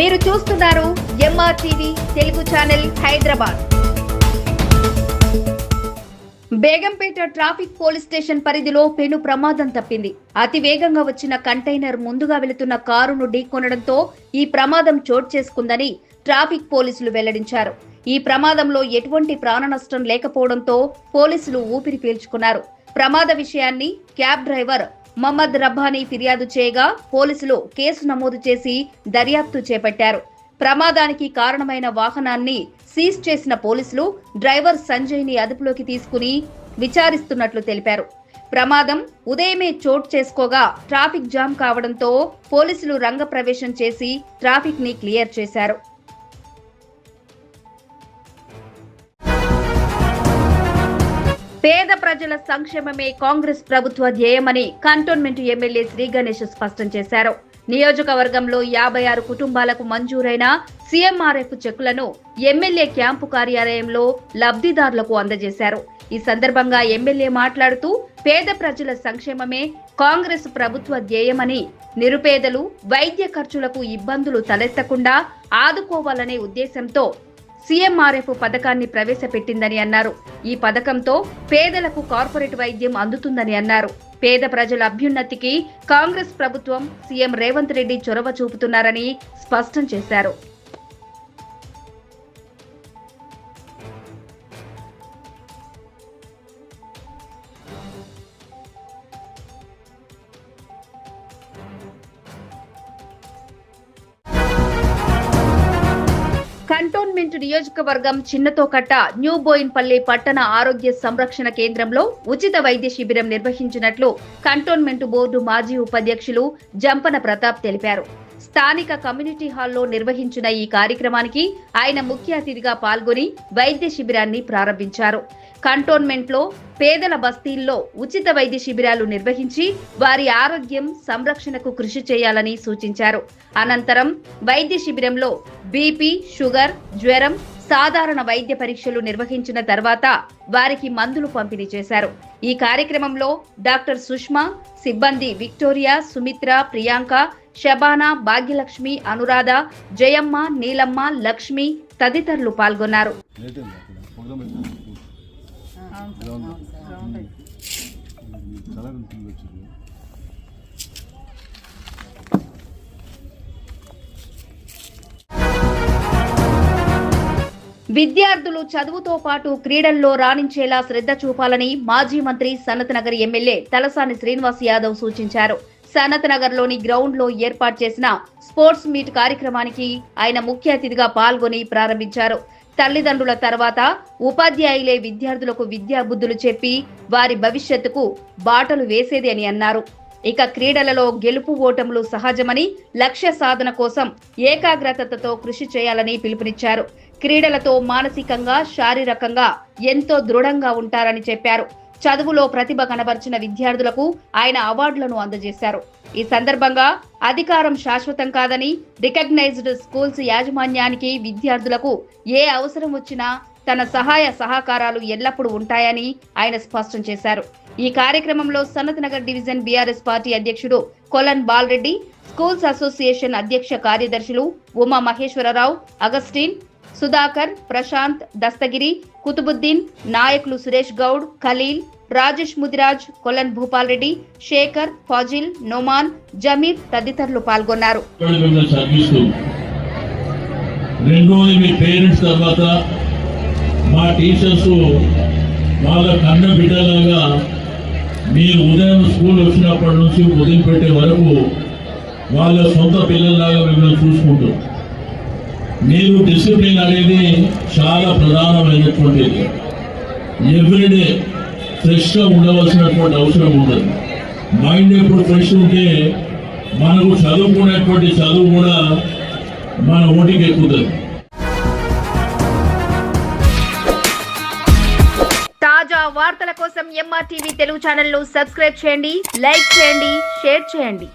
మీరు చూస్తున్నారు MR TV Telugu channel Hyderabad. Begumpet traffic police station పరిధిలో పెను ప్రమాదం తప్పింది. అతి వేగంగా వచ్చిన కంటైనర్ ముందుగా వెళుతున్న కారును ఢీకొనడంతో ఈ ప్రమాదం చోటు చేసుకుందని ట్రాఫిక్ పోలీసులు వెల్లడించారు. ఈ ప్రమాదంలో ఎటువంటి ప్రాణ నష్టం లేకపోవడంతో పోలీసులు ఊపిరి పీల్చుకున్నారు. ప్రమాద విషయాన్ని క్యాబ్ డ్రైవర్ మహమ్మద్ రబ్బానీ ఫిర్యాదు చేయగా పోలీసులు కేసు నమోదు చేసి దర్యాప్తు చేపట్టారు. ప్రమాదానికి కారణమైన వాహనాన్ని సీజ్ చేసిన పోలీసులు డ్రైవర్ సంజయ్ని అదుపులోకి తీసుకుని విచారిస్తున్నట్లు తెలిపారు. ప్రమాదం ఉదయమే చోటు చేసుకోగా ట్రాఫిక్ జామ్ కావడంతో పోలీసులు రంగప్రవేశం చేసి ట్రాఫిక్ని క్లియర్ చేశారు. పేద ప్రజల సంక్షేమమే కాంగ్రెస్ ప్రభుత్వ ధ్యేయమని కంటోన్మెంట్ ఎమ్మెల్యే శ్రీ గణేష్ స్పష్టం చేశారు. నియోజకవర్గంలో యాభై ఆరు కుటుంబాలకు మంజూరైన సీఎంఆర్ఎఫ్ చెక్కులను ఎమ్మెల్యే క్యాంపు కార్యాలయంలో లబ్ధిదారులకు అందజేశారు. ఈ సందర్భంగా ఎమ్మెల్యే మాట్లాడుతూ పేద ప్రజల సంక్షేమమే కాంగ్రెస్ ప్రభుత్వ ధ్యేయమని నిరుపేదలు వైద్య ఖర్చులకు ఇబ్బందులు తలెత్తకుండా ఆదుకోవాలనే ఉద్దేశంతో సీఎంఆర్ఎఫ్ పథకాన్ని ప్రవేశపెట్టిందని అన్నారు. ఈ పథకంతో పేదలకు కార్పొరేట్ వైద్యం అందుతుందని అన్నారు. పేద ప్రజల అభ్యున్నతికి కాంగ్రెస్ ప్రభుత్వం సీఎం రేవంత్ రెడ్డి చొరవ చూపుతున్నారని స్పష్టం చేశారు. కంటోన్మెంట్ నియోజకవర్గం చిన్నతోకట్ట న్యూ బోయిన్పల్లి పట్టణ ఆరోగ్య సంరక్షణ కేంద్రంలో ఉచిత వైద్య శిబిరం నిర్వహించినట్లు కంటోన్మెంట్ బోర్డు మాజీ ఉపాధ్యక్షులు జంపన ప్రతాప్ తెలిపారు. స్థానిక కమ్యూనిటీ హాల్లో నిర్వహించిన ఈ కార్యక్రమానికి ఆయన ముఖ్య అతిథిగా పాల్గొని వైద్య శిబిరాన్ని ప్రారంభించారు. కంటోన్మెంట్లో పేదల బస్తీల్లో ఉచిత వైద్య శిబిరాలు నిర్వహించి వారి ఆరోగ్యం సంరక్షణకు కృషి చేయాలని సూచించారు. అనంతరం వైద్య శిబిరంలో బీపీ షుగర్ జ్వరం సాధారణ వైద్య పరీక్షలు నిర్వహించిన తర్వాత వారికి మందులు పంపిణీ చేశారు. ఈ కార్యక్రమంలో డాక్టర్ సుష్మా సిబ్బంది విక్టోరియా సుమిత్ర ప్రియాంక శబానా భాగ్యలక్ష్మి అనురాధ జయమ్మ నీలమ్మ లక్ష్మి తదితరులు పాల్గొన్నారు. కలర్ ఉంటుంది వచ్చింది. విద్యార్థులు చదువుతో పాటు క్రీడల్లో రాణించేలా శ్రద్ధ చూపాలని మాజీ మంత్రి సనత్ నగర్ ఎమ్మెల్యే తలసాని శ్రీనివాస్ యాదవ్ సూచించారు. సనత్ నగర్లోని గ్రౌండ్లో ఏర్పాటు చేసిన స్పోర్ట్స్ మీట్ కార్యక్రమానికి ఆయన ముఖ్య అతిథిగా పాల్గొని ప్రారంభించారు. తల్లిదండ్రుల తర్వాత ఉపాధ్యాయులే విద్యార్థులకు విద్యాబుద్ధులు చెప్పి వారి భవిష్యత్తుకు బాటలు వేసేది అని అన్నారు. ఇక క్రీడలలో గెలుపు ఓటములు సహజమని లక్ష్య సాధన కోసం ఏకాగ్రతతో కృషి చేయాలని పిలుపునిచ్చారు. క్రీడలతో మానసికంగా శారీరకంగా ఎంతో దృఢంగా ఉంటారని చెప్పారు. చదువులో ప్రతిభ కనబర్చిన విద్యార్థులకు ఆయన అవార్డులను అందజేశారు. ఈ సందర్భంగా అధికారం శాశ్వతం కాదని రికగ్నైజ్డ్ స్కూల్స్ యాజమాన్యానికి విద్యార్థులకు ఏ అవసరం వచ్చినా తన సహాయ సహకారాలు ఎల్లప్పుడూ ఉంటాయని ఆయన స్పష్టం చేశారు. ఈ కార్యక్రమంలో Sanath Nagar division BRS party అధ్యక్షుడు కొలన్ బాల్రెడ్డి స్కూల్స్ అసోసియేషన్ అధ్యక్ష కార్యదర్శులు ఉమా మహేశ్వరరావు అగస్టిన్ సుధాకర్ ప్రశాంత్ దస్తగిరి కుతుబుద్దీన్ నాయకులు సురేష్ గౌడ్ ఖలీల్ రాజేష్ ముదిరాజ్ కొలన్ భూపాల్ రెడ్డి శేఖర్ ఫాజిల్ నోమాన్ జమీర్ తదితరులు పాల్గొన్నారు. రెండోది మీ పేరెంట్స్ తర్వాత మా టీచర్స్ వాళ్ళ కన్న బిడ్డలాగా మీరు ఉదయం స్కూల్ వచ్చినప్పటి నుంచి వదిలిపెట్టే వరకు వాళ్ళ సొంత పిల్లల్లాగా మిమ్మల్ని చూసుకుంటారు. మీరు డిసిప్లిన్ అనేది చాలా ప్రధానమైనటువంటిది ఎవ్రీడే ఫ్రెష్గా ఉండవలసినటువంటి అవసరం ఉండదు మైండ్ ఎప్పుడు ఫ్రెష్ ఉంటే మనకు చదువుకునేటువంటి చదువు కూడా మన ఓటికి ఎక్కుతుంది. తాజా వార్తల కోసం ఎంఆర్టీవీ తెలుగు ఛానల్ను సబ్స్క్రైబ్ చేయండి లైక్ చేయండి షేర్ చేయండి.